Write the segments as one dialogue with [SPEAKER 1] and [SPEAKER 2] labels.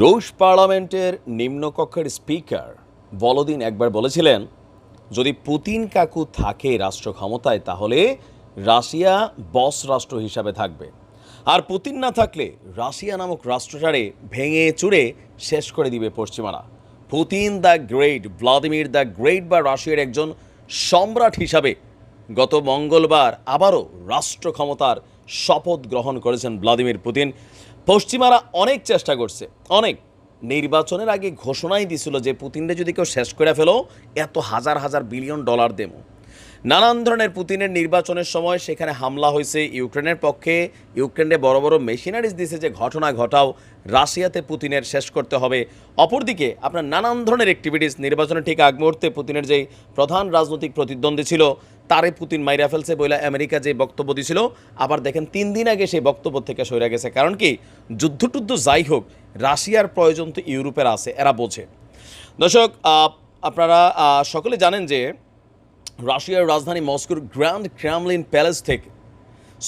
[SPEAKER 1] রুশ পার্লামেন্টের নিম্নকক্ষের স্পিকার বলদিন একবার বলেছিলেন, যদি পুতিন কাকু থাকে রাষ্ট্র ক্ষমতায় তাহলে রাশিয়া বস রাষ্ট্র হিসাবে থাকবে। আর পুতিন না থাকলে রাশিয়া নামক রাষ্ট্রটারে ভেঙে চুরে শেষ করে দিবে পশ্চিমারা। Putin the great, Vladimir the great বা রাশিয়ার একজন সম্রাট হিসাবে গত মঙ্গলবার আবারও রাষ্ট্র ক্ষমতার শপথ গ্রহণ করেছেন ভ্লাদিমির পুতিন। পশ্চিমারা অনেক চেষ্টা করছে, অনেক। নির্বাচনের আগে ঘোষণাই দিছিল যে পুতিনরে যদি কেউ শেষ করে ফেলো, এত হাজার হাজার বিলিয়ন ডলার দেবো। নানান ধরনের পুতিনের নির্বাচনের সময় সেখানে হামলা হয়েছে ইউক্রেনের পক্ষে। ইউক্রেনে বড় বড় মেশিনারিজ দিছে যে ঘটনা ঘটাও, রাশিয়াতে পুতিনের শেষ করতে হবে। অপরদিকে আপনার নানান ধরনের অ্যাক্টিভিটিস নির্বাচনের ঠিক আগ মুহূর্তে পুতিনের যেই প্রধান রাজনৈতিক প্রতিদ্বন্দ্বী ছিল তারে পুতিন মাইরা ফেলছে বইলা আমেরিকা যে বক্তব্য দিছিল। আবার দেখেন, তিন দিন আগে সেই বক্তব্য থেকে সরে গেছে। কারণ কি? যুদ্ধ টুদ্ধ যাই হোক, রাশিয়ার প্রয়োজন তো ইউরোপের আছে, এরা বোঝে। দর্শক আপনারা সকলে জানেন যে রাশিয়ার রাজধানী মস্কোর গ্র্যান্ড ক্র্যামলিন প্যালেস থেকে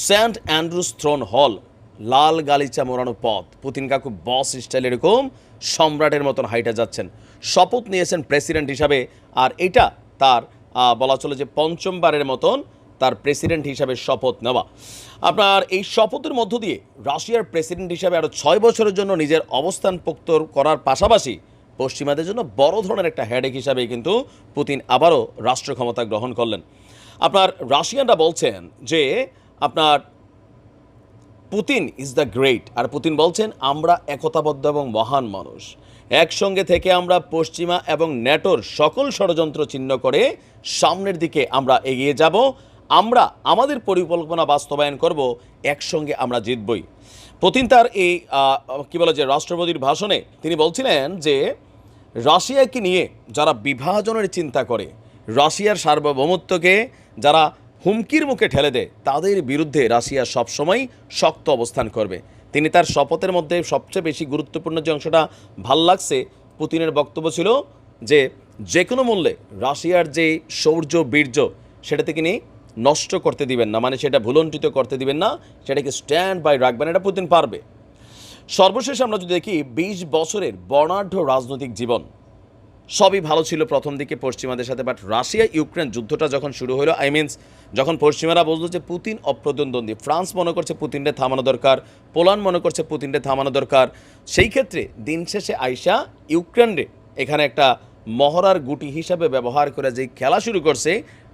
[SPEAKER 1] সেন্ট অ্যান্ড্রুস থ্রোন হল, লাল গালিচা মোড়ানো পথ। পুতিন কাকু বস স্টাইল এরকম সম্রাটের মতন হাইটা যাচ্ছেন। শপথ নিয়েছেন প্রেসিডেন্ট হিসাবে, আর এটা তার বলা চলে যে পঞ্চমবারের মতন তার প্রেসিডেন্ট হিসাবে শপথ নেওয়া। আপনার এই শপথের মধ্য দিয়ে রাশিয়ার প্রেসিডেন্ট হিসাবে আরও ছয় বছরের জন্য নিজের অবস্থান পোক্ত করার পাশাপাশি পশ্চিমাদের জন্য বড় ধরনের একটা হেডেক হিসাবে কিন্তু পুতিন আবারও রাষ্ট্র ক্ষমতা গ্রহণ করলেন। আপনার রাশিয়ানরা বলছেন যে আপনার পুতিন ইজ দ্য গ্রেট আর পুতিন বলছেন, আমরা একতাবদ্ধ এবং মহান মানুষ। একসঙ্গে থেকে আমরা পশ্চিমা এবং ন্যাটোর সকল ষড়যন্ত্র চিহ্ন করে সামনের দিকে আমরা এগিয়ে যাব। আমরা আমাদের পরিকল্পনা বাস্তবায়ন করব, একসঙ্গে আমরা জিতবই। পুতিন তার এই কি বলে যে, রাষ্ট্রপতির ভাষণে তিনি বলছিলেন যে, রাশিয়াকে নিয়ে যারা বিভাজনের চিন্তা করে, রাশিয়ার সার্বভৌমত্বকে যারা হুমকির মুখে ঠেলে দেয়। তাদের বিরুদ্ধে রাশিয়া সবসময় শক্ত অবস্থান করবে। তিনি তার শপথের মধ্যে সবচেয়ে বেশি গুরুত্বপূর্ণ যে অংশটা ভালো লাগছে, পুতিনের বক্তব্য ছিল যে যে কোনো মূল্যে রাশিয়ার যে শৌর্য বীর্য সেটা তিনি নষ্ট করতে দিবেন না। মানে সেটা ভুলণ্ঠিত করতে দিবেন না, সেটাকে স্ট্যান্ড বাই রাখবেন। এটা পুতিন পারবে। সর্বশেষ আমরা যদি দেখি, বিশ বছরের বর্ণাঢ্য রাজনৈতিক জীবন। সবই ভালো ছিল প্রথম দিকে পশ্চিমাদের সাথে বাট রাশিয়া ইউক্রেন যুদ্ধটা যখন শুরু হলো আই মিনস যখন পশ্চিমারা বুঝলো যে পুতিন অপ্রতিদ্বন্দ্বী ফ্রান্স মনে করছে পুতিনরে থামানো দরকার, পোল্যান্ড মনে করছে পুতিনরে থামানো দরকার, সেই ক্ষেত্রে দিন শেষে আইসা ইউক্রেনরে এখানে একটা মহড়ার গুটি হিসাবে ব্যবহার করে যেই খেলা শুরু করছে,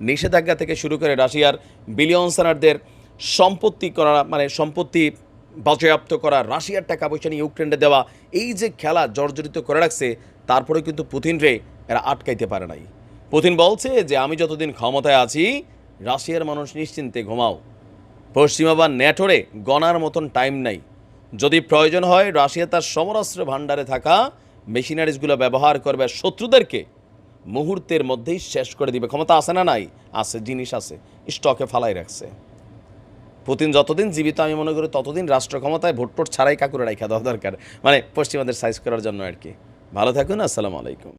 [SPEAKER 1] নিষেধাজ্ঞা থেকে শুরু করে রাশিয়ার বিলিয়নসানারদের সম্পত্তি করা মানে সম্পত্তি বাজেয়াপ্ত করা রাশিয়ার টাকা পয়সা নিয়ে ইউক্রেনে দেওয়া, এই যে খেলা জর্জরিত করে রাখছে তারপরে কিন্তু পুতিন রে এরা আটকাইতে পারে নাই। পুতিন বলছে যে, আমি যতদিন ক্ষমতায় আছি, রাশিয়ার মানুষ নিশ্চিন্তে ঘুমাও। পশ্চিমা বা ন্যাটোরে গণার মতন টাইম নাই। যদি প্রয়োজন হয়, রাশিয়া তার সমরাস্ত্র ভাণ্ডারে থাকা মেশিনারিজগুলো ব্যবহার করবে, শত্রুদেরকে মুহূর্তের মধ্যেই শেষ করে দিবে। ক্ষমতা আছে না নাই? আছে, জিনিস আছে। স্টকে ফালাই রাখছে। পুতিন যতদিন জীবিত, আমি মনে করি ততদিন রাষ্ট্র ক্ষমতায় ভোটপোট ছাড়াই কাকুরে রাখা দেওয়া দরকার। মানে পশ্চিমাদের সাইজ করার জন্য আর কি। ভালো থাকুন, আসসালামু আলাইকুম।